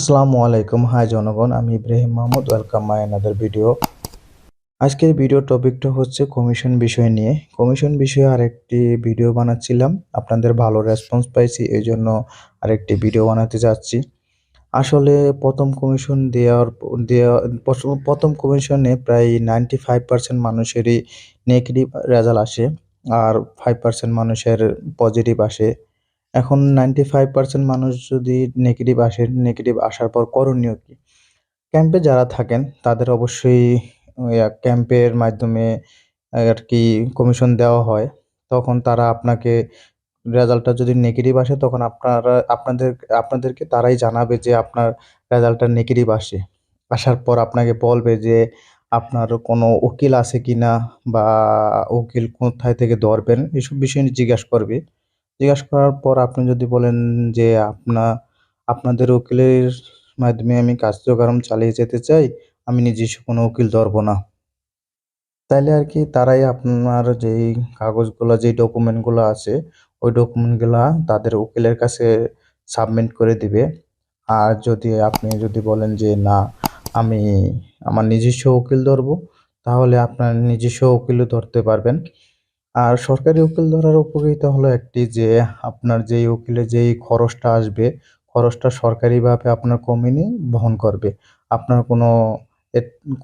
আসসালামু আলাইকুম। হাই জনগণ, আমি Ibrahim Mahmud. Welcome my another video আজকের ভিডিও টপিকটা হচ্ছে কমিশন বিষয় নিয়ে। কমিশন বিষয়ে আরেকটি ভিডিও বানাচ্ছিলাম। আপনাদের ভালো রেসপন্স পাইছি এই জন্য আরেকটি ভিডিও বানাতে যাচ্ছি। আসলে প্রথম কমিশন দেওয়ার, দেওয়া, প্রথম কমিশনে প্রায় নাইনটি ফাইভ পার্সেন্ট মানুষেরই নেগেটিভ রেজাল্ট আসে, আর ফাইভ পার্সেন্ট মানুষের পজিটিভ আসে। এখন নাইনটি ফাইভ পার্সেন্ট মানুষ যদি নেগেটিভ আসে নেগেটিভ আসার পর করণীয় কী? ক্যাম্পে যারা থাকেন, তাদের অবশ্যই ক্যাম্পের মাধ্যমে, আর কি কমিশন দেওয়া হয়। তখন তারা আপনাকে রেজাল্টটা যদি নেগেটিভ আসে, তখন আপনারা, আপনাদের, আপনাদেরকে তারাই জানাবে যে আপনার রেজাল্টটা নেগেটিভ আসে। আসার পর আপনাকে বলবে যে আপনার কোনো উকিল আছে কি না বা উকিল কোথায় থেকে ধরবেন, এসব বিষয় জিজ্ঞাসা করবে। জিজ্ঞাসা করার পর আপনি যদি বলেন যে আপনা, আপনাদের উকিলের মাধ্যমে আমি কার্যক্রম চালিয়ে যেতে চাই, আমি নিজস্ব কোনো উকিল ধরবো না। তাইলে আর কি তারাই আপনার যেই কাগজগুলো, যেই ডকুমেন্টগুলো আছে, ওই ডকুমেন্টগুলো তাদের উকিলের কাছে সাবমিট করে দিবে। আর যদি আপনি যদি বলেন যে না, আমি আমার নিজস্ব উকিল ধরবো, তাহলে আপনার নিজস্ব উকিলও ধরতে পারবেন। আর সরকারি উকিল ধরার উপকারিতা হলো একটি যে, আপনার যেই উকিলে যেই খরচটা আসবে, খরচটা সরকারিভাবে আপনার কোম্পানি বহন করবে। আপনার কোনো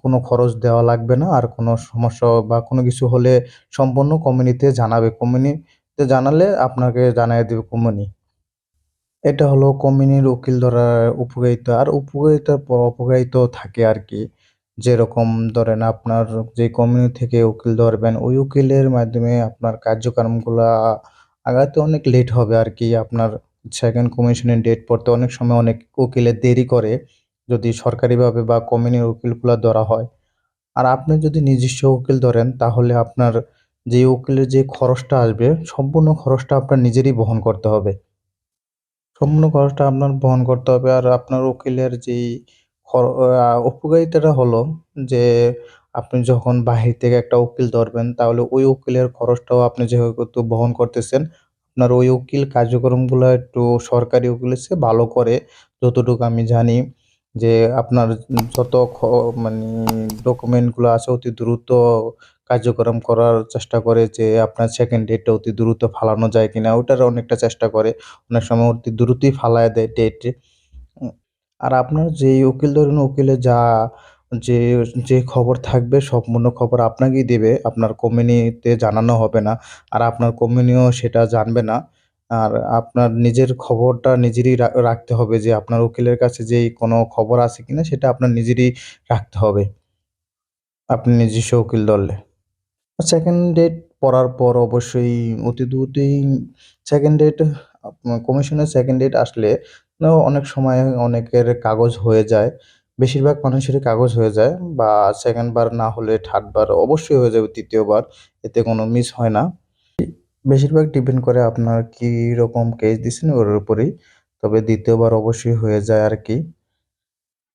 কোনো খরচ দেওয়া লাগবে না, আর কোনো সমস্যা বা কোনো কিছু হলে সম্পূর্ণ কোম্পানিতে জানাবে। কোম্পানিতে জানালে আপনাকে জানিয়ে দেবে কোম্পানি এটা হলো কোম্পানির উকিল ধরার উপকারিতা। আর উপকারিতার পর অপকারিতাও থাকে আর কি। যেরকম ধরেন আপনার যে কমিউনি থেকে উকিল ধরবেন, ওই উকিলের মাধ্যমে আপনার কার্যক্রমগুলা আগাতে অনেক লেট হবে আর কি। আপনার সেকেন্ড কমিশনের ডেট পড়তে অনেক সময় অনেক উকিলের দেরি করে যদি সরকারিভাবে বা কোম্পানির উকিলগুলো ধরা হয়। আর আপনি যদি নিজস্ব উকিল ধরেন, তাহলে আপনার যে উকিলের যে খরচটা আসবে, সম্পূর্ণ খরচটা আপনার নিজেরই বহন করতে হবে। সম্পূর্ণ খরচটা আপনার বহন করতে হবে আর আপনার উকিলের যেই উপকারিতাটা হলো যে আপনি যখন বাহির থেকে একটা উকিল ধরবেন, তাহলে ওই উকিলের খরচটাও আপনি যেহেতু বহন করতেছেন, আপনার ওই উকিল কার্যক্রমগুলো একটু সরকারি উকিলের চেয়ে ভালো করে যতটুকু আমি জানি যে আপনার যত মানে ডকুমেন্টগুলো আছে অতি দ্রুত কার্যক্রম করার চেষ্টা করে যে আপনার সেকেন্ড ডেটটা অতি দ্রুত ফালানো যায় কিনা ওটার অনেকটা চেষ্টা করে। অনেক সময় অতি দ্রুতই ফালায় দেয় ডেট আর আপনার যেই উকিল ধরুন, উকিলে যা যে যে খবর থাকবে, সম্পূর্ণ খবর আপনাকেই দেবে। আপনার কোম্পানিতে জানানো হবে না। আর আপনার কোম্পানিও সেটা জানবে না। আর আপনার নিজের খবরটা নিজেরই রাখতে হবে যে, আপনার উকিলের কাছে যেই কোনো খবর আছে কিনা, সেটা আপনার নিজেরই রাখতে হবে। আপনি নিজস্ব উকিল ধরলে। সেকেন্ড ডেট পড়ার পর অবশ্যই অতি দ্রুতই সেকেন্ড ডেট কমিশনের সেকেন্ড ডেট আসলে অনেক সময় অনেকের কাগজ হয়ে যায়। বেশিরভাগ মানুষেরই কাগজ হয়ে যায় বা সেকেন্ড বার না হলে থার্ড বার অবশ্যই হয়ে যাবে তৃতীয়বার এতে কোনো মিস হয় না। বেশিরভাগ ডিপেন্ড করে আপনার কী রকম কেস দিচ্ছেন ওর উপরেই। তবে দ্বিতীয়বার অবশ্যই হয়ে যায় আর কি,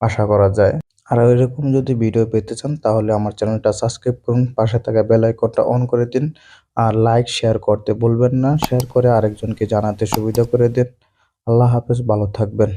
আশা করা যায়। আর এরকম যদি ভিডিও পেতে চান, তাহলে আমার চ্যানেলটা সাবস্ক্রাইব করুন, পাশে থাকা বেল আইকনটা অন করে দিন। আর লাইক শেয়ার করতে বলবেন না শেয়ার করে আরেকজনকে জানাতে সুবিধা করে দিন। আল্লাহ হাফেজ ভালো থাকবেন।